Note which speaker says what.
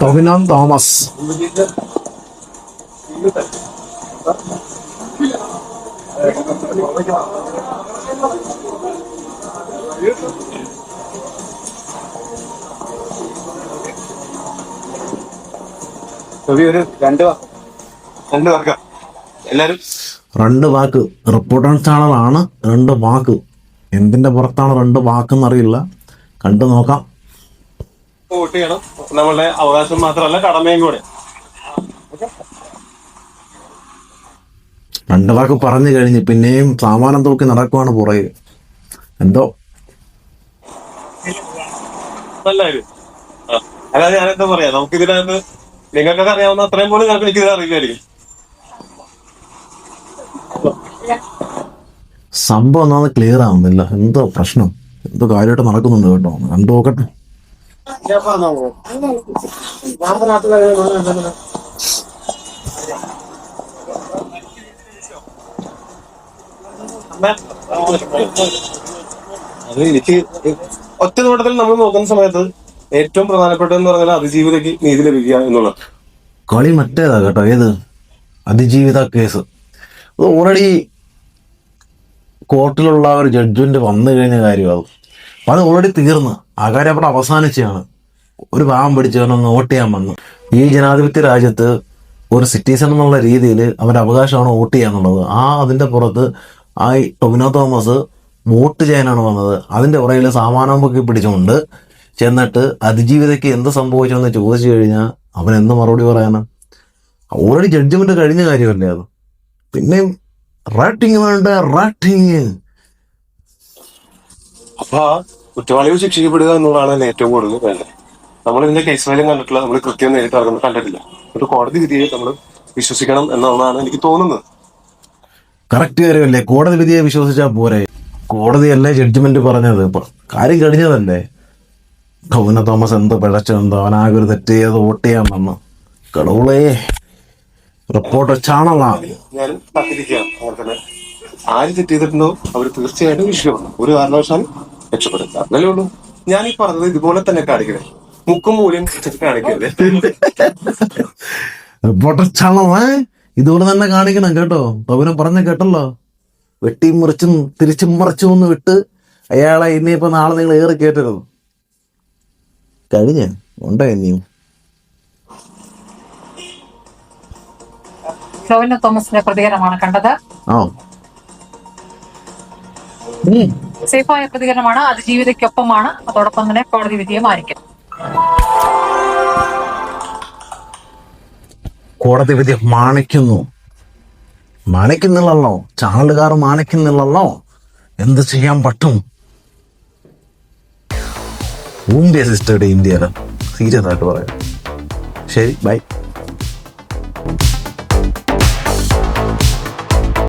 Speaker 1: ടൊവിനോ തോമസ്
Speaker 2: ഒരു രണ്ട് രണ്ട് പേർക്ക എല്ലാരും?
Speaker 1: രണ്ട് വാക്ക്. റിപ്പോർട്ടൻസ് ചാനലാണ് രണ്ട് വാക്ക്. എന്തിന്റെ പുറത്താണ് രണ്ട് വാക്കെന്ന് അറിയില്ല. കണ്ടു നോക്കാം.
Speaker 2: വോട്ട് ചെയ്യണം നമ്മളുടെ അവകാശം മാത്രമല്ല കടമയും കൂടെ.
Speaker 1: രണ്ട് വാക്ക് പറഞ്ഞു കഴിഞ്ഞ് പിന്നെയും സാമാനം തൂക്കി നടക്കുവാണ് പുറകെ. എന്തോ.
Speaker 2: അല്ലാതെ ഞാൻ എന്താ പറയാ? നമുക്ക് ഇതിനകത്ത് നിങ്ങൾക്കൊക്കെ അറിയാവുന്ന അത്രയും പോലും ഞങ്ങൾക്ക് എനിക്കിത് അറിയില്ലായിരിക്കും.
Speaker 1: സംഭവം ഒന്നാമത് ക്ലിയർ ആവുന്നില്ല. എന്തോ പ്രശ്നം. എന്തോ കാര്യമായിട്ട് നടക്കുന്നുണ്ട് കേട്ടോ. കണ്ടു നോക്കട്ടെ.
Speaker 2: അത് എനിക്ക് ഒറ്റ നോട്ടത്തിൽ നമ്മൾ നോക്കുന്ന സമയത്ത് ഏറ്റവും പ്രധാനപ്പെട്ടതെന്ന് പറഞ്ഞാൽ അതിജീവിതയ്ക്ക് നീതി ലഭിക്കുക എന്നുള്ളത്.
Speaker 1: കളി മറ്റേതാ കേട്ടോ. ഏത്? അതിജീവിത കേസ്. ഓൾറെഡി കോർട്ടിലുള്ള ഒരു ജഡ്ജ്മെന്റ് വന്നു കഴിഞ്ഞ കാര്യമാണ് അപ്പൊ അത് ഓൾറെഡി തീർന്ന്. ആ കാര്യം അവിടെ അവസാനിച്ചാണ്. ഒരു പാവം പിടിച്ചവനൊന്ന് വോട്ട് ചെയ്യാൻ വന്നു. ഈ ജനാധിപത്യ രാജ്യത്ത് ഒരു സിറ്റിസൺ എന്നുള്ള രീതിയിൽ അവന്റെ അവകാശമാണ് വോട്ട് ചെയ്യാന്നുള്ളത് ആ അതിന്റെ പുറത്ത് ആ ടൊവിനോ തോമസ് വോട്ട് ചെയ്യാനാണ് വന്നത്. അതിന്റെ പുറകിൽ സാമാനം പിടിച്ചുകൊണ്ട് ചെന്നിട്ട് അതിജീവിതയ്ക്ക് എന്ത് സംഭവിച്ചെന്ന് ചോദിച്ചു കഴിഞ്ഞാൽ അവൻ എന്ത് മറുപടി പറയാനാ? ഓൾറെഡി ജഡ്ജ്മെന്റ് കഴിഞ്ഞ കാര്യമല്ലേ അത്? പിന്നെയും റാറ്റിങ് വേണ്ട റാറ്റിങ്
Speaker 2: അപ്പൊ കുറ്റവാളികൾ ശിക്ഷിക്കപ്പെടുക എന്നുള്ളതാണ് അതിന് ഏറ്റവും കൂടുതൽ വേണ്ടത്. നമ്മൾ ഇതിന്റെ കേസ് ഫയലും കണ്ടിട്ടില്ല നമ്മൾ കൃത്യം നേരിട്ട് ഇറങ്ങുന്നത് കണ്ടിട്ടില്ല. ഒരു കോടതി വിധിയെ നമ്മൾ വിശ്വസിക്കണം എന്നുള്ളതാണ് എനിക്ക് തോന്നുന്നത്.
Speaker 1: കറക്റ്റ് കാര്യമല്ലേ? കോടതി വിധിയെ വിശ്വസിച്ചാൽ പോരെ? കോടതിയല്ലേ ജഡ്ജ്മെന്റ് പറഞ്ഞത്? ഇപ്പൊ കാര്യം കഴിഞ്ഞതല്ലേ? കൗന തോമസ് എന്ത് പിഴച്ചെന്തോ അവനാകെ ഒരു തെറ്റ് ചെയ്ത് വോട്ട് ചെയ്യാൻ വന്നു. കടവുളേ റിപ്പോർട്ട് ചാണലാ
Speaker 2: ഞാനും കാത്തിരിക്കുകയാണ് അങ്ങനെ തന്നെ ആര് തെറ്റ് ചെയ്തിട്ടുണ്ടോ അവർ തീർച്ചയായിട്ടും വിഷയമാണ് ഒരു കാരണവശാലും രക്ഷപ്പെടുക അതല്ലേ ഉള്ളൂ. ഞാൻ ഈ പറഞ്ഞത് ഇതുപോലെ തന്നെ കാണിക്കണേ. മുക്കും മൂലയും കാണിക്കരുത്.
Speaker 1: റിപ്പോർട്ടർ ഇതുപോലെ തന്നെ കാണിക്കണം കേട്ടോ. പവനം പറഞ്ഞ കേട്ടല്ലോ. വെട്ടിയും മുറിച്ചും തിരിച്ചും മറിച്ചും ഒന്ന് വിട്ട് അയാളെ ഇനിയിപ്പോ നാളെ നിങ്ങൾ ഏറി കേട്ടരുത് കഴിഞ്ഞ. ഉണ്ടോ ഇനിയും?
Speaker 3: ടോവിനോ തോമസിന്റെ പ്രതികരണമാണ് കണ്ടത്. സേഫായ പ്രതികരണമാണ് അതിജീവിതയ്ക്കൊപ്പമാണ്. അതോടൊപ്പം തന്നെ കോടതി വിധിയെ മാനിക്കും.
Speaker 1: കോടതി വിധി മാണിക്കുന്നു മാണിക്കുന്നില്ലല്ലോ ചാനലുകാർ മാണിക്കുന്നില്ലല്ലോ എന്ത് ചെയ്യാൻ പറ്റും? ഊമ്പിയ സിസ്റ്ററുടെ ഇന്ത്യയിൽ. സീരിയസ് ആയിട്ട് പറയാം. ശരി ബൈ.